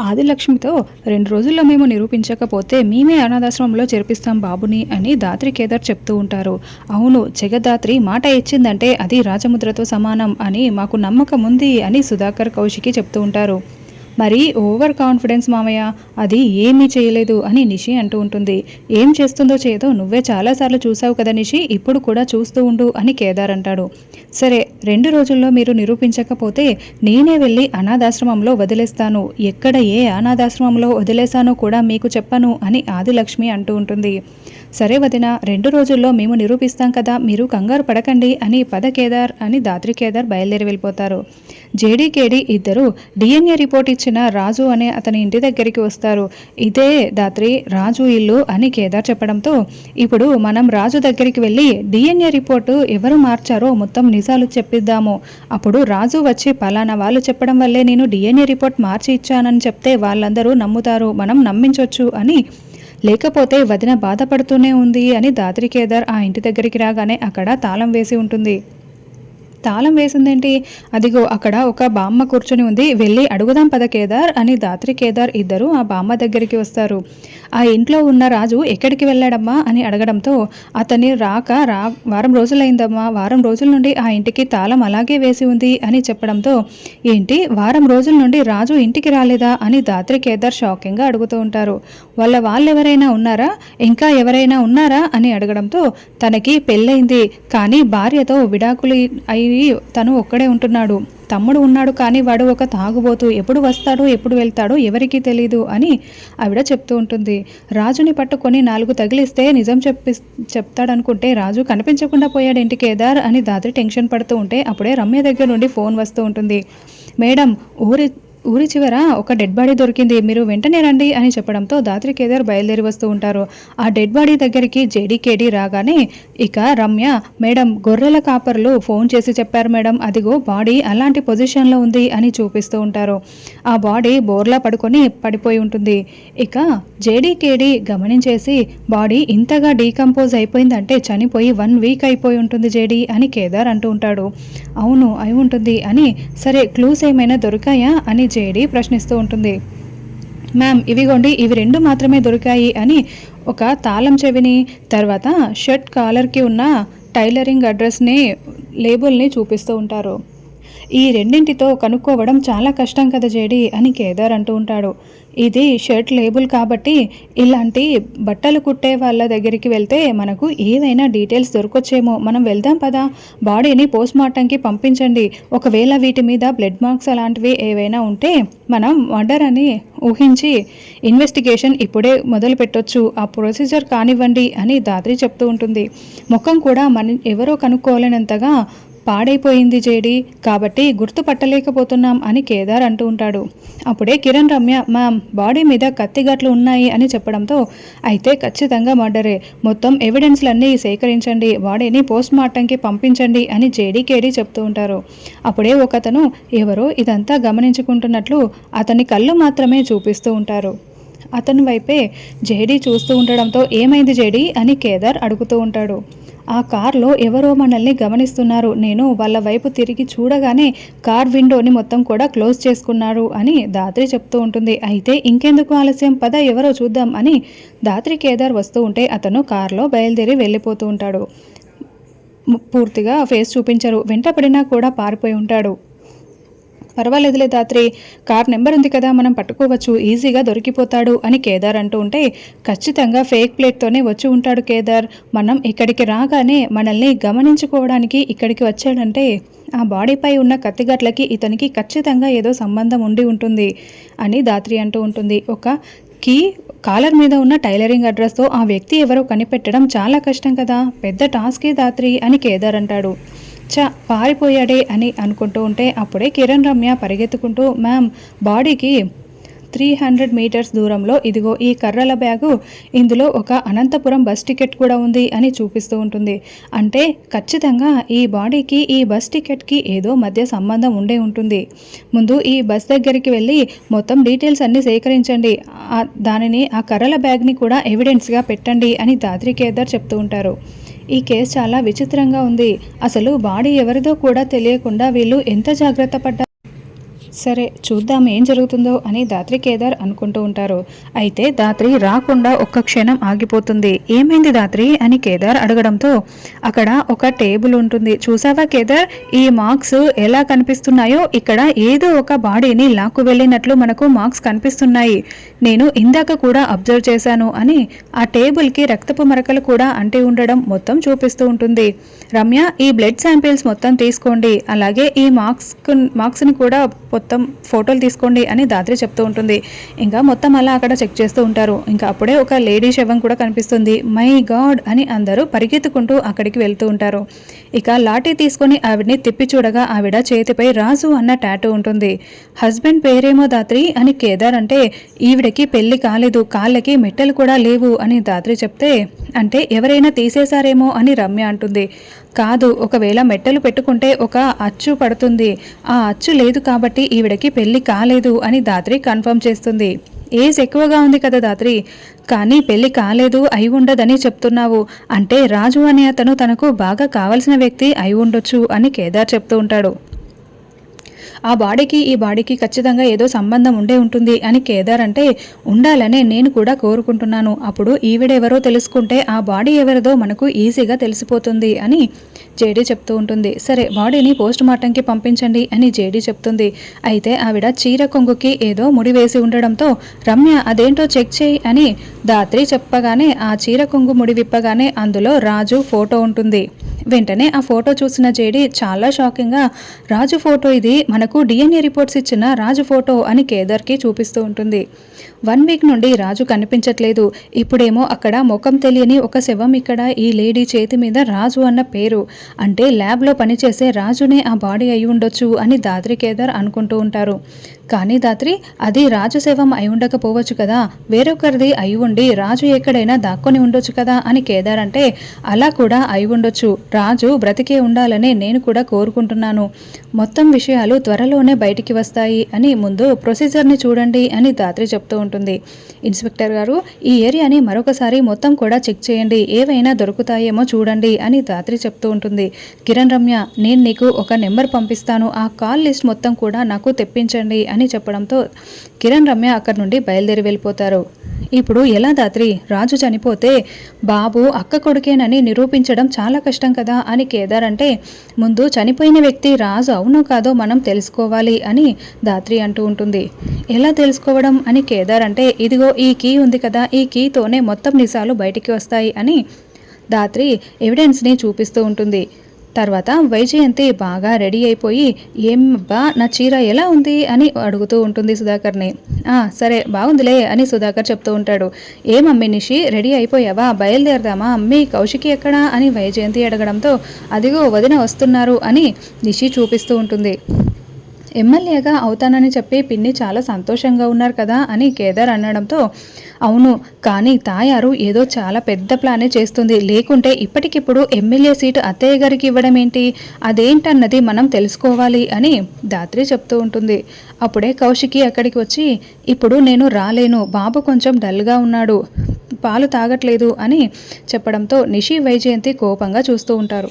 ఆదిలక్ష్మితో రెండు రోజుల్లో మేము నిరూపించకపోతే మేమే అనాథాశ్రమంలో చేర్పిస్తాం బాబుని అని దాత్రి కేదార్ చెప్తూ ఉంటారు. అవును జగదాత్రి మాట ఇచ్చిందంటే అది రాజముద్రతో సమానం అని మాకు నమ్మకం ఉంది అని సుధాకర్ కౌశికి చెప్తూ ఉంటారు. మరి ఓవర్ కాన్ఫిడెన్స్ మామయ్య అది ఏమీ చేయలేదు అని నిషి అంటూ ఉంటుంది. ఏం చేస్తుందో చేయదో నువ్వే చాలాసార్లు చూసావు కదా నిషి ఇప్పుడు కూడా చూస్తూ ఉండు అని కేదార్ అంటాడు. సరే రెండు రోజుల్లో మీరు నిరూపించకపోతే నేనే వెళ్ళి అనాథాశ్రమంలో వదిలేస్తాను. ఎక్కడ ఏ అనాథాశ్రమంలో వదిలేశానో కూడా మీకు చెప్పను అని ఆదిలక్ష్మి అంటూ ఉంటుంది. సరే వదిన రెండు రోజుల్లో మేము నిరూపిస్తాం కదా మీరు కంగారు పడకండి అని పద కేదార్ అని దాత్రి కేదార్ బయలుదేరి వెళ్ళిపోతారు. జేడీకేడి ఇద్దరు డిఎన్ఏ రిపోర్ట్ ఇచ్చిన రాజు అనే అతని ఇంటి దగ్గరికి వస్తారు. ఇదే దాత్రి రాజు ఇల్లు అని కేదార్ చెప్పడంతో ఇప్పుడు మనం రాజు దగ్గరికి వెళ్ళి డిఎన్ఏ రిపోర్టు ఎవరు మార్చారో మొత్తం నిజాలు చెప్పిద్దాము. అప్పుడు రాజు వచ్చి పలానా వాళ్ళు చెప్పడం వల్లే నేను డిఎన్ఏ రిపోర్ట్ మార్చి ఇచ్చానని చెప్తే వాళ్ళందరూ నమ్ముతారు. మనం నమ్మించవచ్చు అని. లేకపోతే వదిన బాధపడుతూనే ఉంది అని దాత్రి కేదార్ ఆ ఇంటి దగ్గరికి రాగానే అక్కడ తాళం వేసి ఉంటుంది. తాళం వేసిందేంటి? అదిగో అక్కడ ఒక బామ్మ కూర్చొని ఉంది. వెళ్ళి అడుగుదాం పద కేదార్ అని దాత్రి కేదార్ ఇద్దరు ఆ బామ్మ దగ్గరికి వస్తారు. ఆ ఇంట్లో ఉన్న రాజు ఎక్కడికి వెళ్ళాడమ్మా అని అడగడంతో అతని రాక రా వారం రోజులైందమ్మా. వారం రోజుల నుండి ఆ ఇంటికి తాళం అలాగే వేసి ఉంది అని చెప్పడంతో ఏంటి? వారం రోజుల నుండి రాజు ఇంటికి రాలేదా అని దాత్రి కేదార్ షాకింగ్గా అడుగుతూ ఉంటారు. వాళ్ళ వాళ్ళెవరైనా ఉన్నారా? ఇంకా ఎవరైనా ఉన్నారా? అని అడగడంతో తనకి పెళ్ళైంది కానీ భార్యతో విడాకులు అయి తను ఒక్కడే ఉంటున్నాడు. తమ్ముడు ఉన్నాడు కానీ వాడు ఒక తాగుబోతూ. ఎప్పుడు వస్తాడో ఎప్పుడు వెళ్తాడో ఎవరికీ తెలీదు అని ఆవిడ చెప్తూ ఉంటుంది. రాజుని పట్టుకొని నాలుగు తగిలిస్తే నిజం చెప్పి చెప్తాడనుకుంటే రాజు కనిపించకుండా పోయాడేంటి కేదార్ అని దాత్రి టెన్షన్ పడుతూ ఉంటే అప్పుడే రమ్య దగ్గర నుండి ఫోన్ వస్తూ ఉంటుంది. మేడం ఊరి ఊరి చివర ఒక డెడ్ బాడీ దొరికింది. మీరు వెంటనే రండి అని చెప్పడంతో దాత్రి కేదార్ బయలుదేరి వస్తూ ఉంటారు. ఆ డెడ్ బాడీ దగ్గరికి జేడీకేడీ రాగానే ఇక రమ్య మేడం గొర్రెల కాపర్లు ఫోన్ చేసి చెప్పారు మేడం. అదిగో బాడీ అలాంటి పొజిషన్లో ఉంది అని చూపిస్తూ ఉంటారు. ఆ బాడీ బోర్లా పడుకొని పడిపోయి ఉంటుంది. ఇక జేడీకేడీ గమనించేసి బాడీ ఇంతగా డీకంపోజ్ అయిపోయిందంటే చనిపోయి వన్ వీక్ అయిపోయి ఉంటుంది జేడీ అని కేదార్ అంటూ ఉంటాడు. అవును అయి ఉంటుంది. అని సరే క్లూస్ ఏమైనా దొరికాయా? అని జేడి ప్రశ్నిస్తూ ఉంటుంది. మ్యామ్ ఇవిగోండి ఇవి రెండు మాత్రమే దొరికాయి అని ఒక తాళం చెవిని తర్వాత షర్ట్ కాలర్కి ఉన్న టైలరింగ్ అడ్రస్ని లేబుల్ని చూపిస్తూ ఉంటారు. ఈ రెండింటితో కనుక్కోవడం చాలా కష్టం కదా జేడి అని కేదార్ అంటూ ఉంటాడు. ఇది షర్ట్ లేబుల్ కాబట్టి ఇలాంటి బట్టలు కుట్టే వాళ్ళ దగ్గరికి వెళ్తే మనకు ఏదైనా డీటెయిల్స్ దొరకొచ్చేమో. మనం వెళ్దాం పదా. బాడీని పోస్ట్ మార్టంకి పంపించండి. ఒకవేళ వీటి మీద బ్లడ్ మార్క్స్ అలాంటివి ఏవైనా ఉంటే మనం మర్డర్ అని ఊహించి ఇన్వెస్టిగేషన్ ఇప్పుడే మొదలు పెట్టొచ్చు. ఆ ప్రొసీజర్ కానివ్వండి అని దాత్రి చెప్తూ ఉంటుంది. ముఖం కూడా మన ఎవరో కనుక్కోలేనంతగా పాడైపోయింది జేడి. కాబట్టి గుర్తుపట్టలేకపోతున్నాం అని కేదార్ అంటూ ఉంటాడు. అప్పుడే కిరణ్ రమ్య మ్యామ్ బాడీ మీద కత్తిగట్లు ఉన్నాయి అని చెప్పడంతో అయితే ఖచ్చితంగా మర్డరే. మొత్తం ఎవిడెన్స్లన్నీ సేకరించండి. బాడీని పోస్ట్ మార్టంకి పంపించండి అని జేడీకేడీ చెప్తూ ఉంటారు. అప్పుడే ఒకతను ఎవరో ఇదంతా గమనించుకుంటున్నట్లు అతని కళ్ళు మాత్రమే చూపిస్తూ ఉంటారు. అతని వైపే జేడీ చూస్తూ ఉండడంతో ఏమైంది జేడీ అని కేదార్ అడుగుతూ ఉంటాడు. ఆ కార్లో ఎవరో మనల్ని గమనిస్తున్నారు. నేను వాళ్ళ వైపు తిరిగి చూడగానే కార్ విండోని మొత్తం కూడా క్లోజ్ చేసుకున్నారు అని దాత్రి చెప్తూ ఉంటుంది. అయితే ఇంకెందుకు ఆలస్యం? పద ఎవరో చూద్దాం అని దాత్రి కేదార్ వస్తూ ఉంటే అతను కార్లో బయలుదేరి వెళ్ళిపోతూ ఉంటాడు. పూర్తిగా ఫేస్ చూపించరు. వెంట పడినా కూడా పారిపోయి ఉంటాడు. పర్వాలేదులే దాత్రి కార్ నెంబర్ ఉంది కదా మనం పట్టుకోవచ్చు ఈజీగా దొరికిపోతాడు అని కేదార్ అంటూ ఉంటే ఖచ్చితంగా ఫేక్ ప్లేట్తోనే వచ్చి ఉంటాడు కేదార్. మనం ఇక్కడికి రాగానే మనల్ని గమనించుకోవడానికి ఇక్కడికి వచ్చాడంటే ఆ బాడీపై ఉన్న కత్తిగట్లకి ఇతనికి ఖచ్చితంగా ఏదో సంబంధం ఉండి ఉంటుంది అని దాత్రి అంటూ ఉంటుంది. ఒక కీ కాలర్ మీద ఉన్న టైలరింగ్ అడ్రస్తో ఆ వ్యక్తి ఎవరో కనిపెట్టడం చాలా కష్టం కదా పెద్ద టాస్కే దాత్రి అని కేదార్ అంటాడు. చ పారిపోయాడే అని అనుకుంటూ ఉంటే అప్పుడే కిరణ్ రమ్య పరిగెత్తుకుంటూ మ్యామ్ బాడీకి త్రీ హండ్రెడ్ మీటర్స్ దూరంలో ఇదిగో ఈ కర్రల బ్యాగు. ఇందులో ఒక అనంతపురం బస్ టికెట్ కూడా ఉంది అని చూపిస్తూ ఉంటుంది. అంటే ఖచ్చితంగా ఈ బాడీకి ఈ బస్ టికెట్కి ఏదో మధ్య సంబంధం ఉండే ఉంటుంది. ముందు ఈ బస్ దగ్గరికి వెళ్ళి మొత్తం డీటెయిల్స్ అన్నీ సేకరించండి. దానిని ఆ కర్రల బ్యాగ్ని కూడా ఎవిడెన్స్గా పెట్టండి అని దాద్రి కేదార్ చెప్తూ ఉంటారు. ఈ కేసు చాలా విచిత్రంగా ఉంది. అసలు బాడీ ఎవరిదో కూడా తెలియకుండా వీళ్ళు ఎంత జాగ్రత్త పడ్డారు సరే చూద్దాం ఏం జరుగుతుందో అని దాత్రి కేదార్ అనుకుంటూ ఉంటారు. అయితే దాత్రి రాకుండా ఒక్క క్షణం ఆగిపోతుంది. ఏమైంది దాత్రి అని కేదార్ అడగడంతో అక్కడ ఒక టేబుల్ ఉంటుంది. చూసావా కేదార్? ఈ మార్క్స్ ఎలా కనిపిస్తున్నాయో? ఇక్కడ ఏదో ఒక బాడీని లాక్కు వెళ్ళినట్లు మనకు మార్క్స్ కనిపిస్తున్నాయి. నేను ఇందాక కూడా అబ్జర్వ్ చేశాను అని ఆ టేబుల్కి రక్తపు మరకలు కూడా అంటి ఉండడం మొత్తం చూపిస్తూ ఉంటుంది. రమ్య ఈ బ్లడ్ శాంపిల్స్ మొత్తం తీసుకోండి. అలాగే ఈ మార్క్స్ మార్క్స్ని కూడా మొత్తం ఫోటోలు తీసుకోండి అని దాత్రి చెప్తూ ఉంటుంది. ఇంకా మొత్తం అలా అక్కడ చెక్ చేస్తూ ఉంటారు. ఇంకా అప్పుడే ఒక లేడీ శవం కూడా కనిపిస్తుంది. మై గాడ్ అని అందరూ పరిగెత్తుకుంటూ అక్కడికి వెళ్తూ ఉంటారు. ఇక లాఠీ తీసుకొని ఆవిడ్ని తిప్పి చూడగా ఆవిడ చేతిపై రాజు అన్న టాటూ ఉంటుంది. హస్బెండ్ పేరేమో దాత్రి అని కేదార్ అంటే ఈవిడకి పెళ్ళి కాలేదు. కాళ్ళకి మెట్టలు కూడా లేవు అని దాత్రి చెప్తే అంటే ఎవరైనా తీసేశారేమో అని రమ్య అంటుంది. కాదు ఒకవేళ మెట్టలు పెట్టుకుంటే ఒక అచ్చు పడుతుంది. ఆ అచ్చు లేదు కాబట్టి ఈవిడకి పెళ్ళి కాలేదు అని దాత్రి కన్ఫర్మ్ చేస్తుంది. ఏజ్ ఎక్కువగా ఉంది కదా దాత్రి. కానీ పెళ్ళి కాలేదు అయి ఉండదని చెప్తున్నావు. అంటే రాజు అనే అతను తనకు బాగా కావలసిన వ్యక్తి అయి ఉండొచ్చు అని కేదార్ చెప్తూ ఉంటాడు. ఆ బాడీకి ఈ బాడీకి ఖచ్చితంగా ఏదో సంబంధం ఉండే ఉంటుంది అని కేదార్ అంటే ఉండాలనే నేను కూడా కోరుకుంటున్నాను. అప్పుడు ఈవిడెవరో తెలుసుకుంటే ఆ బాడీ ఎవరిదో మనకు ఈజీగా తెలిసిపోతుంది అని జేడీ చెప్తూ ఉంటుంది. సరే బాడీని పోస్ట్ మార్టంకి పంపించండి అని జేడీ చెప్తుంది. అయితే ఆవిడ చీర కొంగుకి ఏదో ముడి వేసి ఉండడంతో రమ్య అదేంటో చెక్ చేయి అని దాత్రి చెప్పగానే ఆ చీర కొంగు ముడి విప్పగానే అందులో రాజు ఫోటో ఉంటుంది. వెంటనే ఆ ఫోటో చూసిన జేడి చాలా షాకింగ్గా రాజు ఫోటో ఇది మనకు డిఎన్ఏ రిపోర్ట్స్ ఇచ్చిన రాజు ఫోటో అని కేదార్కి చూపిస్తూ ఉంటుంది. వన్ వీక్ నుండి రాజు కనిపించట్లేదు. ఇప్పుడేమో అక్కడ ముఖం తెలియని ఒక శవం ఇక్కడ ఈ లేడీ చేతి మీద రాజు అన్న పేరు. అంటే ల్యాబ్లో పనిచేసే రాజునే ఆ బాడీ అయి ఉండొచ్చు అని దాద్రి కేదార్ అనుకుంటూ ఉంటారు. కానీ దాత్రి అది రాజు శవం అయి ఉండకపోవచ్చు కదా. వేరొకరిది అయి ఉండి రాజు ఎక్కడైనా దాక్కొని ఉండొచ్చు కదా అని కేదార్ అంటే అలా కూడా అయి ఉండొచ్చు. రాజు బ్రతికే ఉండాలని నేను కూడా కోరుకుంటున్నాను. మొత్తం విషయాలు త్వరలోనే బయటికి వస్తాయి అని ముందు ప్రొసీజర్ని చూడండి అని దాత్రి చెప్తూ ఉంటుంది. ఇన్స్పెక్టర్ గారు ఈ ఏరియాని మరొకసారి మొత్తం కూడా చెక్ చేయండి. ఏవైనా దొరుకుతాయేమో చూడండి అని దాత్రి చెప్తూ ఉంటుంది. కిరణ్ రమ్య నేను నీకు ఒక నెంబర్ పంపిస్తాను. ఆ కాల్ లిస్ట్ మొత్తం కూడా నాకు తెప్పించండి అని చెప్పడంతో కిరణ్ రమ్య అక్కడి నుండి బయలుదేరి వెళ్ళిపోతారు. ఇప్పుడు ఎలా దాత్రి రాజు చనిపోతే బాబు అక్క కొడుకేనని నిరూపించడం చాలా కష్టం కదా అని కేదార్ అంటే ముందు చనిపోయిన వ్యక్తి రాజు అవునో కాదో మనం తెలుసుకోవాలి అని దాత్రి అంటూ ఉంటుంది. ఎలా తెలుసుకోవడం అని కేదార్ అంటే ఇదిగో ఈ కీ ఉంది కదా ఈ కీతోనే మొత్తం నిజాలు బయటికి వస్తాయి అని దాత్రి ఎవిడెన్స్ని చూపిస్తూ ఉంటుంది. తర్వాత వైజయంతి బాగా రెడీ అయిపోయి ఏం నా చీర ఎలా ఉంది? అని అడుగుతూ ఉంటుంది సుధాకర్ని. సరే బాగుందిలే అని సుధాకర్ చెప్తూ ఉంటాడు. ఏమమ్మి నిషి రెడీ అయిపోయావా? బయలుదేరదామా? అమ్మి కౌశికి ఎక్కడా? అని వైజయంతి అడగడంతో అదిగో వదిన వస్తున్నారు అని నిషి చూపిస్తూ ఉంటుంది. ఎమ్మెల్యేగా అవుతానని చెప్పి పిన్ని చాలా సంతోషంగా ఉన్నారు కదా అని కేదార్ అనడంతో అవును కానీ తాయారు ఏదో చాలా పెద్ద ప్లానే చేస్తుంది. లేకుంటే ఇప్పటికిప్పుడు ఎమ్మెల్యే సీటు అత్తయ్య గారికి ఇవ్వడం ఏంటి అదేంటన్నది మనం తెలుసుకోవాలి అని దాత్రి చెప్తూ ఉంటుంది. అప్పుడే కౌశికి అక్కడికి వచ్చి ఇప్పుడు నేను రాలేను బాబు కొంచెం డల్గా ఉన్నాడు పాలు తాగట్లేదు అని చెప్పడంతో నిషి వైజయంతి కోపంగా చూస్తూ ఉంటారు.